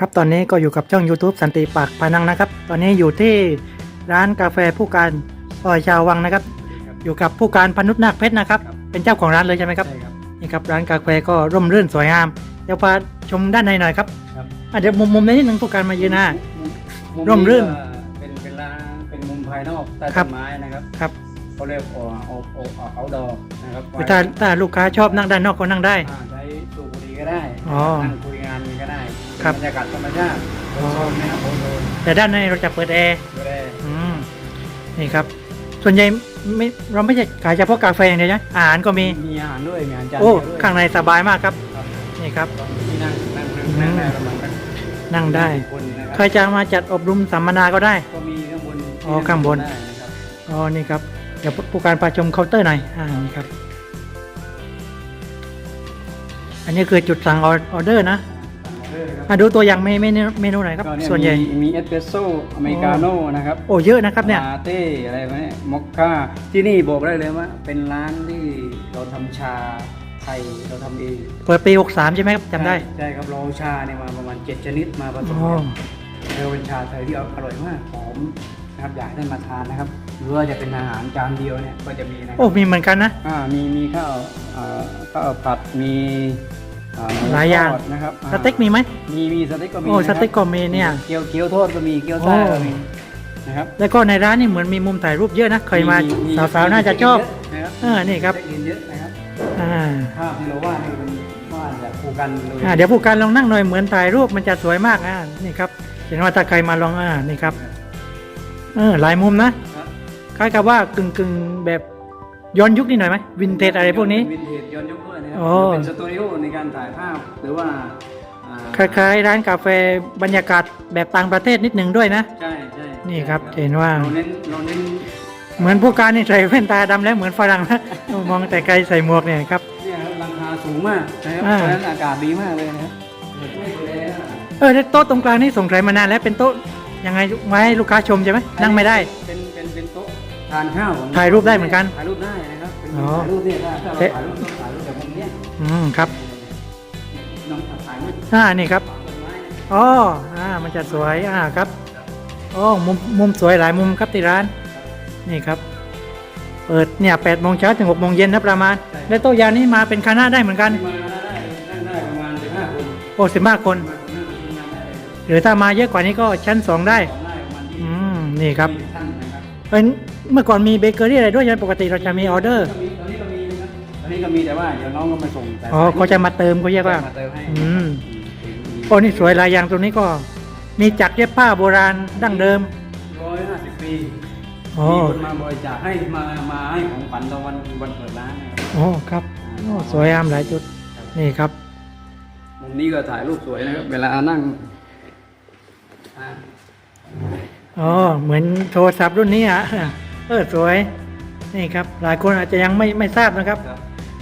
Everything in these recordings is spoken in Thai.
ครับตอนนี้ก็อยู่กับช่อง YouTube สันติปากพานังนะครับ ตอนนี้อยู่ที่ร้านกาแฟผู้การซอยชาววังนะครับ อยู่กับผู้การพนุษนาคเพชรนะครับ เป็นเจ้าของร้านเลยใช่ไหมครับใช่ครับนี่ครับร้านกาแฟก็ร่มรื่นสวยงามเดี๋ยวพาชมด้านในหน่อยครับครับอะเดี๋ยวมุมมุมนี้นิดนึงผู้การมายืนหน้ามุร่มรื่นก็เป็นเป็นร้านเป็นมุมภายนอกใต้ครัต้บนไม้นะครับครับเขาเรียกว่าเอาเอาเอาเอาดอนะครับคือถ้าถ้าลูกค้าชอบนั่งด้านนอกก็นั่งได้อ่าใช้สูบบุหรี่ก็ได้อ๋อนั่งคุยงานก็ได้ ครับ บรรยากาศธรรมชาติอ๋อโซนนะครับโซนแต่ด้านในเราจะเปิดแอร์ดูแลอืมนี่ครับ ส่วนใหญ่ไม่เราไม่ใช่ขายเฉพาะกาแฟอย่างเดียวนะอาหารก็มี มีอาหารด้วยมีอาหารจานโอ้ เดียวด้วยข้างในสบายมากครับ ครับนี่ครับที่นั่งนั่งนั่งนั่งได้ประมาณสักนั่งได้ สิบคนนะคใครรับจะมาจัดอบรมสัมมนาก็ได้ ก็มีข้างบนอ๋อข้างบน ได้นะครับ อ๋อ นี่ครับ เดี๋ยวผู้การพาชมเคาน์เตอร์หน่อย อ่า นี่ครับ อันนี้คือจุดสั่งออเดอร์นะ เออครับอะดูตัวอย่างเมเมนูเมนูหน่อยครับ ก็เยส่วนใหญ่ มีมีเอสเปรสโซ่อเมริกาโน่นะครับโอ้เยอะนะครับเนี่ย ลาเต้อะไรไหมมอคค่าที่นี่บอกได้เลยว่า เป็นร้านที่เราทำชาไทยเราทำเองเปิดปี 63 ใช่ไหมครับจำได้ใช่ใช่ครับเราเอาชาเนี่ยมาประมาณ 7 ชนิดมาผสมอ๋อ กันเราเป็นชาไทยที่อร่อยมากหอมนะครับอยากให้ท่านมาทานนะครับหรือว่าจะเป็นอาหารจานเดียวเนี่ยก็จะมีนะคโอ้รับมีเหมือนกันนะ อ่ามีมีข้าวอ่าข้าวผัดมีอ่มู หลายอย่าง ทดนะครับสเต็กมีไหม มีมีสเต็กก็มีโอ้นะครับสเต็กก็มีเนี่ย เกี๊ยวเกี๊ยวทอดก็มีเกี๊ยวซ่าก็มีนะครับแล้วก็ในร้านนี่เหมือนมีมุมถ่ายรูปเยอะนะเคยมาสาวๆน่าจะชอบนะครับเออนี่ครับเช็คอินเยอะนะครับอ่าภาพที่เราวาดนี่เป็นวาดแบบคู่กันเลยอ่าเดี๋ยวผู้การลองนั่งหน่อยเหมือนถ่ายรูปมันจะสวยมากอ่านี่ครับเห็นว่าถ้าใครมาลองอ่านี่ครับเออหลายมุมนะ ครับคล้ายกับว่ากึ่งกึ่งๆแบบ ย้อนยุคนิดหน่อยไหมวินเทจอะไรพวกนี้ วินเทจย้อนยุคด้วยนะครัโอ้เป็นสตูดิโอในการถ่ายภาพหรือว่าอ่าคล้ายๆ ร้านกาแฟบรรยากาศแบบต่างประเทศนิดหนึ่งด้วยนะ ใช่ใช่นี่ครับเห็นว่า เราเน้นเราเน้นเหมือนผู้การนี่ใส่แว่นตาดำแล้วเหมือนฝรั่งนะ มองแต่ไกลใส่หมวกเนี่ยครับ เนี่ยครับราคาสูงมากนะครับอ่า เพราะฉะนั้นอากาศดีมากเลยนะครับไม่ดูแลนะเออแล้วโต๊ะตรงกลางนี่สงสัยมานานแล้วเป็นโต๊ะยังไงไว้ให้ลูกค้าชมใช่ไหมนั่งไม่ได้ ทานข้าวของถ่ายรูปได้เหมือนกันถ่ายรูปได้นะครับเป็นอ๋อ ถ่ายรูปเนี่ยถ้าถ้าเราเอ๊ะถ่ายรูปต้องถ่ายรูปแบบมุมเนี้ยอืมครับน้องถ่ายรูปอ่านี่ครับต้นไม้นะอ๋ออ่ามันจะสวยอ่าครับอ๋อมุมมุมสวยหลายมุมครับที่ร้าน นี่ครับ เปิดเนี่ยแปดโมงเช้าถึงหกโมงเย็นนะประมาณ และโต๊ะยาวนี้มาเป็นคณะได้เหมือนกันมาได้นั่งได้ประมาณสิบห้าคนโอ้สิบห้าคน มานั่งทำงานได้เลยหรือถ้ามาเยอะกว่านี้ก็ชั้นสองได้สองได้ประมาณยี่อืสิบมนี่ครับยี่สิท่านนะครับเป็น เมื่อก่อนมีเบเกอรี่อะไรด้วยใช่ไหมปกติเราจะมีออเดอร์ ตอนนี้ตอนนี้ก็มีนะครับตอนนี้ก็มีแต่ว่าเดี๋ยวน้องก็มาส่งแต่อ๋อเขาจะมาเติมเขาเรียกว่า มาเติมให้อืมอืมโอ้นี่สวยหลายอย่างตรงนี้ก็ มีจักรเย็บผ้าโบราณดั้งเดิม ร้อยห้าสิบปีอ๋อมีคนมาบริจาคให้มามาให้ของขวัญตอนวันวันเปิดร้านนะครับ โอ้ครับโอ้สวยงามหลายจุด นี่ครับ มุมนี้ก็ถ่ายรูปสวยนะครับ เวลานั่งอ่าอ๋อเหมือนโทรศัพท์รุ่นนี้อะ เออสวยนี่ครับหลายคนอาจจะยังไม่ไม่ทราบนะครับครับ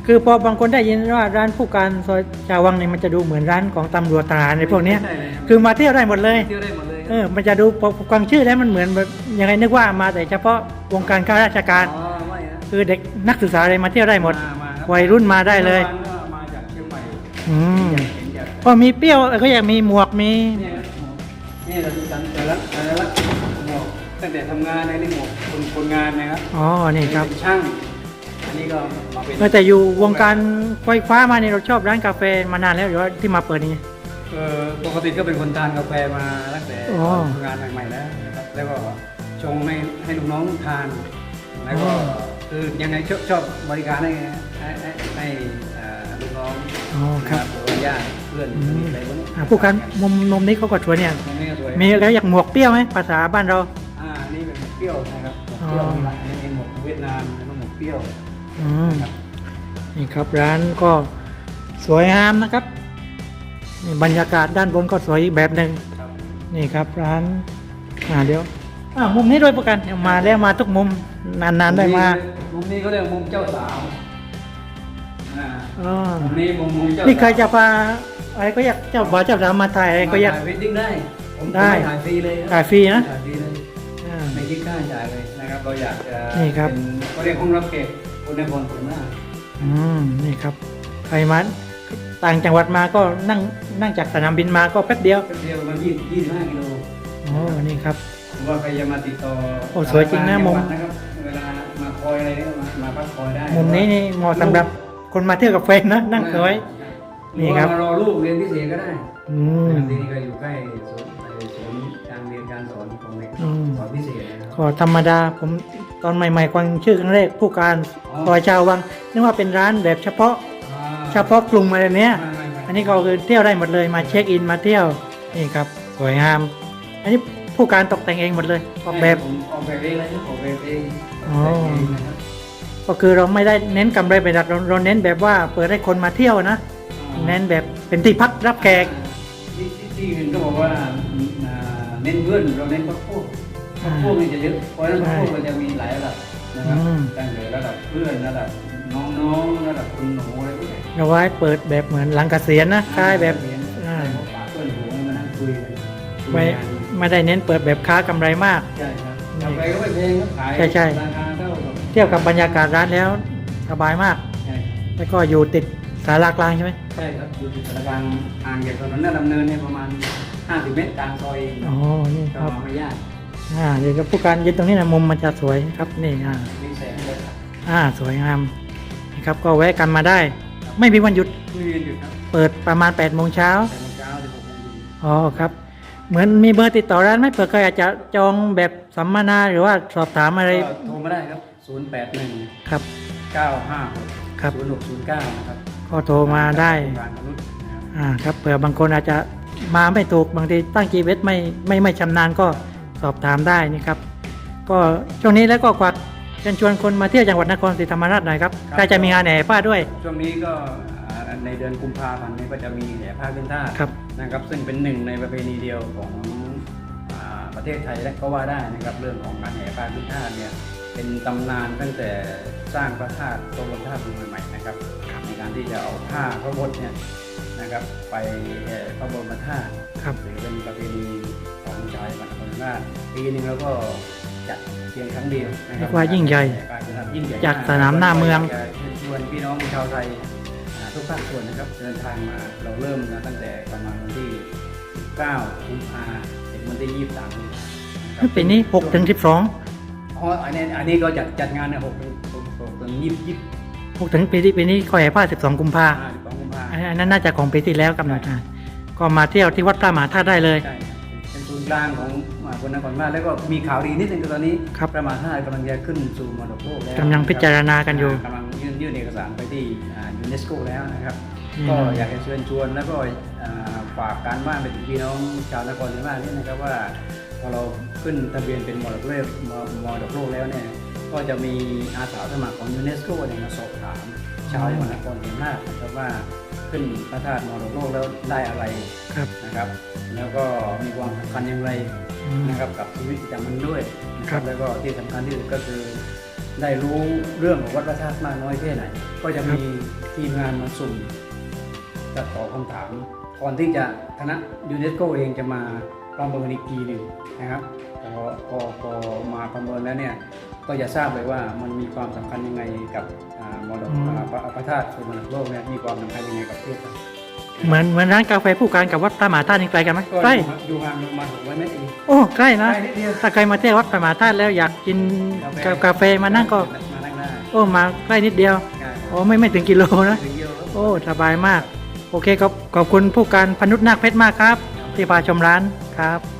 คือพอบางคนได้ยินว่าร้านผู้การซอยชาววังเนี่ยมันจะดูเหมือนร้านของตำรวจทหารในพวกเนี้ยใช่เลยรับ คือมาเที่ยวได้หมดเลย เที่ยวได้หมดเลยเออมันจะดูพอฟังชื่อแล้วมันเหมือนแบบยังไงนึกว่ามาแต่เฉพาะวงการข้าราชการ อ๋อไม่นะ คือเด็กนักศึกษาอะไรมาเที่ยวได้หมดาาครับ วัยรุ่นมาได้เลยมื่อวานก็มาจากเชียงใหม่อืมอยากเห็นอยากพอมีเปรี้ยวเออก็อยากมีหมวกมี เนี่ยครับนี่เราดูกันแต่ละแต่ละหมวก ตั้งแต่ทำงานในนี่หมวกคนคนงานนะครับอ๋อ นี่ครับเป็นช่าง อันนี้ก็มาเป็นเออแต่อยู่วงการไฟฟ้ามาเนี่ยเราชอบร้านกาแฟมานานแล้วหรือว่าที่มาเปิดนี่เออปกติก็เป็นคนทานกาแฟมาตั้งแต่อ๋อทำงานใหม่ๆแล้วนะครับแล้วก็ชงให้ให้ลูกน้องทาน แล้วก็อ๋อ คือยังไงชอบชอบบริการให้ให้ให้ให้เอ่อลูกน้องอ๋อนะครับหรือว่าญาติเพื่อนอืสนิมทอะไรพวกนี้อ่าผู้การมุมนมนี้เขาก็สวยเนี่ย ตรงนี้ก็สวยมีแล้วอยากหมวกเปรี้ยวไหมภาษาบ้านเราอ่านี่ เป็นหมกเปรี้ยวนะครับหมกเปรี้ยวอ๋อมีหลายอันนี้เป็นหมกเวียดนามแล้วก็หมกเปรี้ยวอืมครับนี่ครับร้านก็สวยงามนะครับนี่บรรยากาศด้านบนก็สวยอีกแบบหนึ่งครับนี่ครับร้านอ่าเดี๋ยวอ่ามุมนี้ด้วยประกันเอามาแล้วมาทุกมุมนานๆได้มามุมนี้เขาเรียกมุมเจ้าสาวอ่าอ๋อมุมนี้มุมมุมเจ้านี่สาวใครจะพาอะไรก็อยากเจ้าบ่าวเจ้าสาวมาถ่ายอะไรก็อยากถ่ายเวดดิ้งได้ผมได้ถ่ายฟรีเลยถ่ายฟรีนะถ่ายฟรีเลย อ่าไม่คิดค่าใช้จ่ายเลยนะครับเราอยากจะนี่ครับ เป็นเขาเรียกห้องรับแขกคนในพรส่วนหน้าอืมนี่ครับใครมาต่างจังหวัดมาก็นั่งนั่งจากสนามบินมาก็แป๊บเดียวแป๊บเดียวประมาณยี่ยี่สิบห้ากิโลโอ้นี่ครับ ผมว่าใครจะมาติดต่อโอ้สวยจริงนะมุมนะครับเวลามาคอยอะไรเนี่ยมามาพักคอยได้มุมนี้นี่เหมาะสำหรับคนมาเที่ยวกับแฟนนะนั่งสวย นี่นี่คครัรับ บมารอลูกเรียนพิเศษก็ได้อืม ที่นี่ก็อยู่ใกล้ศูนย์เอ่อศูนย์การเรียนการสอนของเด็กอืม สอนพิเศษนะครับ ก็ธรรมดาผมตอนใหม่ๆฟังชื่อครั้งแรกผู้การอ๋อซอยชาววังนึกว่าเป็นร้านแบบเฉพาะอ่าเฉพาะกลุ่มอะไรเนี้ยไม่ไม่ไม่อันนี้ก็คือเที่ยวได้หมดเลยมาเช็คอินมาเที่ยวนี่ครับสวยงาม อันนี้ผู้การตกแต่งเองหมดเลยออกแบบผมออกแบบเองเลยนะออกแบบเองอ๋อออกแบบเองนะครับก็คือเราไม่ได้เน้นกำไรเป็นหลักเราเราเน้นแบบว่าเปิดให้คนมาเที่ยวนะอ่าเน้นแบบเป็นที่พักรับแขกที่ที่ที่อื่นก็บอกว่าอ่าเน้นเพื่อนเราเน้นพักพวก พักพวกนี่จะเยอะเพราะฉะนั้นพักพวกเราจะมีหลายระดับนะครับอืมตั้งแต่ระดับเพื่อนระดับน้องๆระดับคุณหนูอะไรพวกนี้เราไว้เปิดแบบเหมือนหลังเกษียณนะคล้ายแบบเรียนอ่าได้พบปะเพื่อนฝูงมานั่งคุยกันคุยไม่กันไม่ได้เน้นเปิดแบบค้ากำไรมากใช่ครับกาแฟก็ไม่แพงครับขายใช่ใช่ราคาเท่ากับเที่ยวกับบรรยากาศร้านแล้วสบายมากใช่แล้วก็อยู่ติดสารากลางใช่ไหมใช่ครับอยู่ที่สารกลางห่างจากถนนหน้าดำเนินเนี่ยประมาณ 50 เมตรกลางซอยเองอ๋อนี่คก็รับไม่ยาก อ่าเดี๋ยวกับผู้การยืนตรงนี้นะมุมมันจะสวยครับนี่อ่ามีแสงเลยครับอ่าสวยงามนะครับก็แวะกันมาได้ ไม่มีวันหยุดคุยกันอยู่ครับเปิดประมาณ8ปดโมงเช้าแต่โมงเช้าถึงหกโมงเย็นอ๋อครับ เหมือนมีเบอร์ติดต่อร้านไหมเผื่อใครอาจจะจองแบบสัมมนาหรือว่าสอบถามอะไรก็โทรมาได้ครับ081ครับ956ครับ0609นะครับก็โทรมาได้โครงการมนุษย์นะครับอ่าครับเผื่อบางคนอาจจะมาไม่ถูกบางทีตั้ง GPS ไม่ไม่ไม่ชำนาญก็ สอบถามได้นี่ครับ ก็ช่วงนี้แล้วก็กวักเชิญชวนคนมาเที่ยวจังหวัดนครศรีธรรมราชหน่อยครับใกล้จะมีงานแห่ผ้าด้วย ช่วงนี้ก็อ่าในเดือนกุมภาพันธ์นี้ก็จะมีแห่ผ้าขึ้นท่าครับ นะครับ ซึ่งเป็นหนึ่งในประเพณีเดียวของอ่าประเทศไทยและก็ว่าได้นะครับเรื่องของการแห่ผ้าขึ้นท่าเนี่ยเป็นตำนานตั้งแต่สร้างพระธาตุตรงพระธาตุใหม่ๆนะครับในการที่จะเอาผ้าพระบทเนี่ยนะครับไปแห่พระบรมธาตุ ครับถือเป็นประเพณีของชาวจังหวัดนค รศรีธรรมราชปีหนึงแล้วก็จัดเพียงครั้งเดียวนะครัเรียกว่ายิ่งใหญ่การจัดยิ่งใหญ่จากสนามหน้าเมืองยากจะเชิญชวนพี่น้องชาวไทยอ่าทุกภาคส่วนนะครับเดินทางมาเราเริ่มนะตั้งแต่ประมาณวันที่ 19กุมภาถึงวันที่ 23กุมภานะครับปีนี้6ถึง12 อ๋ออันนี้อันนี้ก็จัดจัดงานเนี่ย6ถึง6ถึง20 20 6ถึงปีที่ปีนี้ก็แห่ผ้า12 กุมภา12กุมภาอันอันนั้นน่าจะของปีที่แล้วกำหนดการก็มาเที่ยวที่วัดพระมหาธาตุได้เลย ใช่ กลางของมหาคนนครราชแล้วก็มีข่าวดีนิดนึงคือตอนนี้ครับประมาณ5กำลังจะขึ้นสู่มรดกโลกแล้วกำลังพิจารณากันอยู่กำลังยื่นยื่นเอกสารไปที่ยูเนสโกแล้วนะครับอืมก็อยากจะเชิญชวนแล้วก็อ่าฝากการบ้านไปถึงพี่น้องชาวนครศรีธรรมราชนี่นะครับว่าพอเราขึ้นทะเบียนเป็นมรดกโลกมมรดกโลกแล้วเนี่ยก็จะมีอาสาสมัครของยูเนสโกเนี่ยมาสอบถามชาวจังหวัดนครศรีธรรมราชนะครับว่า ขึ้นพระธาตุมรดกโลกแล้วได้อะไรครับนะครับ แล้วก็มีความสำคัญอย่างไรอืมนะครับกับชีวิตประจำวันด้วยนะคครัรับบแล้วก็ที่สำคัญที่สุดก็คือได้รู้เรื่องของวัดพระธาตุมากน้อยแค่ไหน ก็จะมีทีมงานมาสุ่มจะตอบคำถามก่อนที่จะคณะยูเนสโกเองจะมา ประเมินอีกทีหนึ่งนะครับพอพอพอมาประเมินแล้วเนี่ยก็จะทราบเลยว่ามันมีความสำคัญยังไงกับอ่ามรดกอืมอ่าพระพระธาตุส่วนมรดกโลกเนี่ยมีความสำคัญยังไงกับประเทศไทยเหมือนเหมือนร้านกาแฟผู้การกับวัดพระมหาธาตุนี่ไกลกันไหมก็ใกล้อยู่ห่างลงมาหกร้อยเมตรเองโอ้ใกล้นะใกล้นิดเดียวถ้าใครมาเที่ยววัดพระมหาธาตุแล้วอยากกินกากาแฟมานั่งก็มานั่งได้โอ้มาใกล้นิดเดียวง่ายโอ้ไม่ไม่ถึงกิโลนะถึงเดียวครับโอ้สบายมาก โอเคครับขอบคุณผู้การพนุษนาคเพชรมากครับ ที่พาชมร้าน ครับ